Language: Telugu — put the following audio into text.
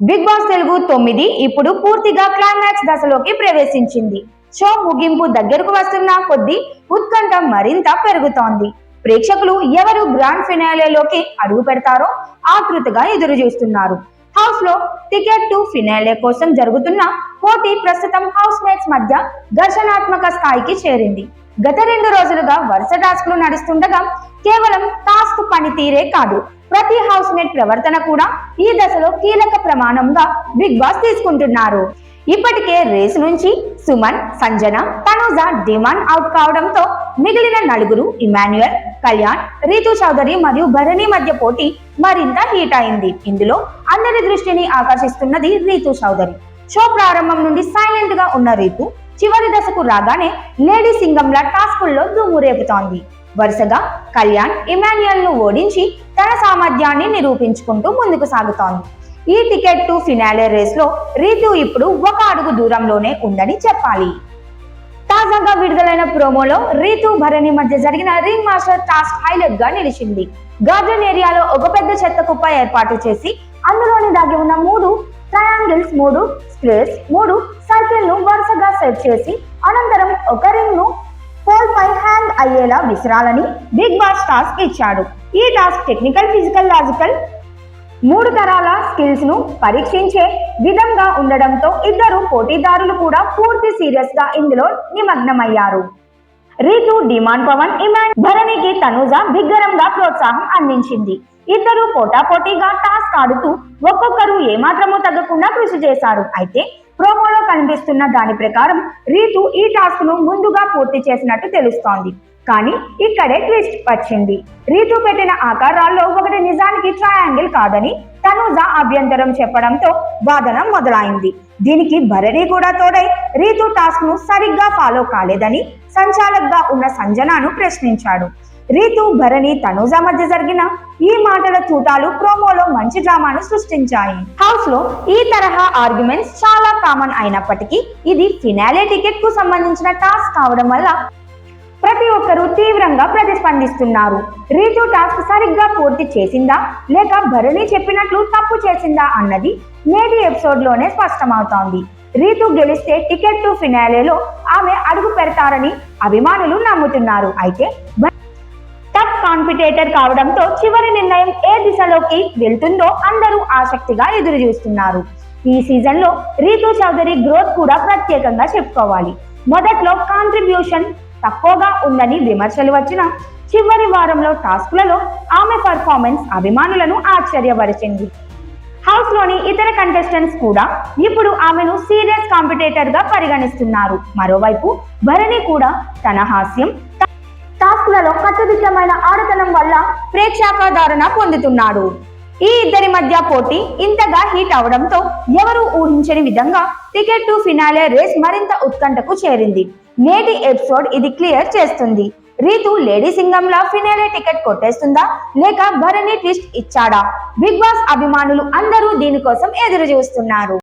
బిగ్ బాస్ తెలుగు తొమ్మిది ఇప్పుడు పూర్తిగా క్లైమాక్స్ దశలోకి ప్రవేశించింది. షో ముగింపు దగ్గరకు వస్తున్న కొద్దీ ఉత్కంఠ మరింత పెరుగుతోంది. ప్రేక్షకులు ఎవరు గ్రాండ్ ఫినాలేలోకి అడుగు పెడతారో ఆతృతగా ఎదురు చూస్తున్నారు హౌస్లో టికెట్ టు ఫినాలే కోసం జరుగుతున్న పోటీ ప్రస్తుతం హౌస్ మేట్స్ మధ్య ఘర్షణాత్మక స్థాయికి చేరింది. గత రెండు రోజులుగా వరుస టాస్క్లు నడుస్తుండగా కేవలం టాస్క్ పనితీరే కాదు ప్రతి హౌస్ మేట్ ప్రవర్తన కూడా ఈ దశలో కీలక ప్రమాణంగా బిగ్ బాస్ తీసుకుంటున్నారు. ఇప్పటికే రేసు నుంచి సుమన్ సంజన తనుజ డిమాండ్ అవుట్ కావడంతో మిగిలిన నలుగురు ఇమాన్యుయల్ కళ్యాణ్ రీతు చౌదరి మరియు భరణి మధ్య పోటీ మరింత హీట్ అయింది. ఇందులో అందరి దృష్టిని ఆకర్షిస్తున్నది రీతు చౌదరి. షో ప్రారంభం నుండి సైలెంట్గా ఉన్న రీతు చివరి దశకు రాగానే లేడీ సింగంలా టాస్కుల్లో దుమ్ము రేపుతోంది. వరుసగా కళ్యాణ్ ఇమాన్యుయల్ను ఓడించి తన సామర్థ్యాన్ని నిరూపించుకుంటూ ముందుకు సాగుతోంది. ఈ టికెట్ టు ఫినాలే రేస్లో రీతు ఇప్పుడు ఒక అడుగు దూరంలోనే ఉందని చెప్పాలి. తాజాగా విడుదలైన ప్రోమోలో రీతు భరణి మధ్య జరిగిన రింగ్ మాస్టర్ టాస్క్ హైలైట్గా నిలిచింది. గార్డెన్ ఏరియాలో ఒక పెద్ద చెత్త కుప్ప ఏర్పాటు చేసి అందులోని దాగి ఉన్న మూడు ట్రయాంగిల్స్ మూడు స్క్వేర్స్ మూడు సర్కిల్ను వరుసగా సెట్ చేసి అనంతరం ఒక రింగ్ను అయ్యేలా విసిరాలని బిగ్ బాస్ టాస్క్ ఇచ్చాడు. ఈ టాస్క్ టెక్నికల్ ఫిజికల్ లాజికల్ మూడు తరాల స్కిల్స్ను పరీక్షించే విధంగా ఉండడంతో ఇద్దరు పోటీదారులు కూడా పూర్తి సీరియస్గా ఇందులో నిమగ్నమయ్యారు. రీతు డిమాండ్ పవన్ ఇమాన్ భరణికి తనుజ బిగ్గరంగా ప్రోత్సాహం అందించింది. ఇద్దరు పోటాపోటీగా టాస్క్ ఆడుతూ ఒక్కొక్కరు ఏమాత్రమూ తగ్గకుండా కృషి చేశారు. అయితే ప్రోమోలో కనిపిస్తున్న దాని ప్రకారం రీతు ఈ టాస్క్ను ముందుగా పూర్తి చేసినట్టు తెలుస్తోంది. కానీ ఇక్కడే ట్విస్ట్ వచ్చింది. రీతు పెట్టిన ఆకారాల్లో ఒకటి నిజానికి ట్రయాంగిల్ కాదని తనుజ అభ్యంతరం చెప్పడంతో వాదన మొదలైంది. దీనికి భరణి కూడా తోడై రీతు టాస్క్ను సరిగ్గా ఫాలో కాలేదని సంచాలక్గా ఉన్న సంజనాను ప్రశ్నించాడు. రీతు భరణి తనుజ మధ్య జరిగిన ఈ మాటల చూటాలు ప్రోమోలో మంచి డ్రామాను సృష్టించాయి. హౌస్లో ఈ తరహా ఆర్గ్యుమెంట్స్ చాలా కామన్ అయినప్పటికీ ఇది ఫినాలే టికెట్కు సంబంధించిన టాస్క్ కావడం వల్ల ప్రతి ఒక్కరూ తీవ్రంగా ప్రతిస్పందిస్తున్నారు. రీతు టాస్క్ సరిగ్గా పూర్తి చేసిందా? లేక భరణి చెప్పినట్లు తప్పు చేసిందా? అన్నది నేటి ఎపిసోడ్లోనే స్పష్టమవుతోంది. రీతు గెలిస్తే టికెట్ టు ఫినాలేలో ఆమె అడుగు పెడతారని అభిమానులు నమ్ముతున్నారు. అయితే టఫ్ కాంపిటేటర్ కావడంతో చివరి నిర్ణయం ఏ దిశలోకి వెళ్తుందో అందరూ ఆసక్తిగా ఎదురు చూస్తున్నారు ఈ సీజన్లో రీతు చౌదరి గ్రోత్ కూడా ప్రత్యేకంగా చెప్పుకోవాలి. మొదట్లో కాంట్రిబ్యూషన్ తక్కువగా ఉందని విమర్శలు వచ్చిన చివరి వారంలో టాస్క్లలో ఆమె పర్ఫార్మెన్స్ అభిమానులను ఆశ్చర్యపరిచింది. హౌస్లోని ఇతర కంటెస్టెంట్స్ కూడా ఇప్పుడు ఆమెను సీరియస్ కాంపిటేటర్గా పరిగణిస్తున్నారు. మరోవైపు భరణి కూడా తన హాస్యం టాస్క్లలో కట్టుదిట్టమైన ఆడతనం వల్ల ప్రేక్షకాదరణ పొందుతున్నాడు. ఈ ఇద్దరి మధ్య పోటీ ఇంతగా హీట్ అవడంతో ఎవరు ఊహించని విధంగా టికెట్ టు ఫినాలే రేస్ మరింత ఉత్కంఠకు చేరింది. నేటి ఎపిసోడ్ ఇది క్లియర్ చేస్తుంది. రీతు లేడీ సింగంలా ఫినాలే టికెట్ కొట్టేస్తుందా? లేక భరణి ట్విస్ట్ ఇచ్చాడా? బిగ్ బాస్ అభిమానులు అందరూ దీనికోసం ఎదురు చూస్తున్నారు